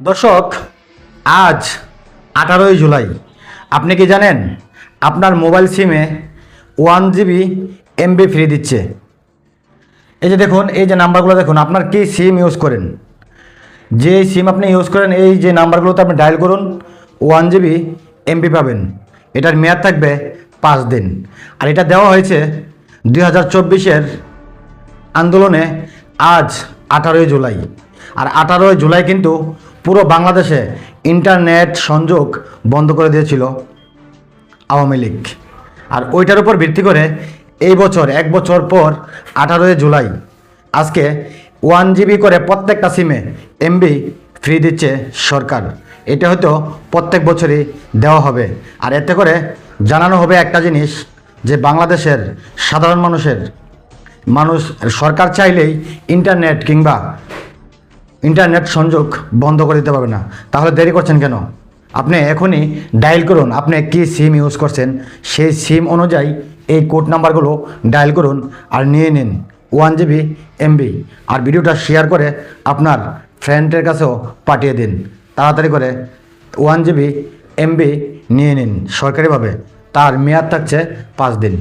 দর্শক, আজ আঠারোই জুলাই। আপনি কি জানেন, আপনার মোবাইল সিমে ওয়ান জিবি এমবি ফ্রি দিচ্ছে। এই যে দেখুন, এই যে নাম্বারগুলো দেখুন, আপনার কি সিম ইউজ করেন? যে সিম আপনি ইউজ করেন, এই যে নাম্বারগুলোতে আপনি ডায়াল করুন, ওয়ান জিবি এমবি পাবেন। এটার মেয়াদ থাকবে পাঁচ দিন। আর এটা দেওয়া হয়েছে দুই হাজার চব্বিশের আন্দোলনে আজ আঠারোই জুলাই। আর আঠারোই জুলাই কিন্তু পুরো বাংলাদেশে ইন্টারনেট সংযোগ বন্ধ করে দিয়েছিল আওয়ামী লীগ। আর ওইটার উপর ভিত্তি করে এই বছর, এক বছর পর আঠারোই জুলাই, আজকে ওয়ান জিবি করে প্রত্যেকটা সিমে এমবি ফ্রি দিচ্ছে সরকার। এটা হয়তো প্রত্যেক বছরই দেওয়া হবে। আর এতে করে জানানো হবে একটা জিনিস, যে বাংলাদেশের সাধারণ মানুষের, মানুষ, সরকার চাইলেই ইন্টারনেট কিংবা ইন্টারনেট সংযোগ বন্ধ করে দিতে পারবে না। তাহলে দেরি করছেন কেন? আপনি এখনই ডায়াল করুন। আপনি কি সিম ইউজ করছেন? সেই সিম অনুযায়ী এই কোড নাম্বারগুলো ডায়াল করুন আর নিয়ে নিন ওয়ান জিবি এমবি আর ভিডিওটা শেয়ার করে আপনার ফ্রেন্ডের কাছেও পাঠিয়ে দিন। তাড়াতাড়ি করে ওয়ান জিবি এমবি নিয়ে নিন সরকারিভাবে। তার মেয়াদ থাকছে পাঁচ দিন।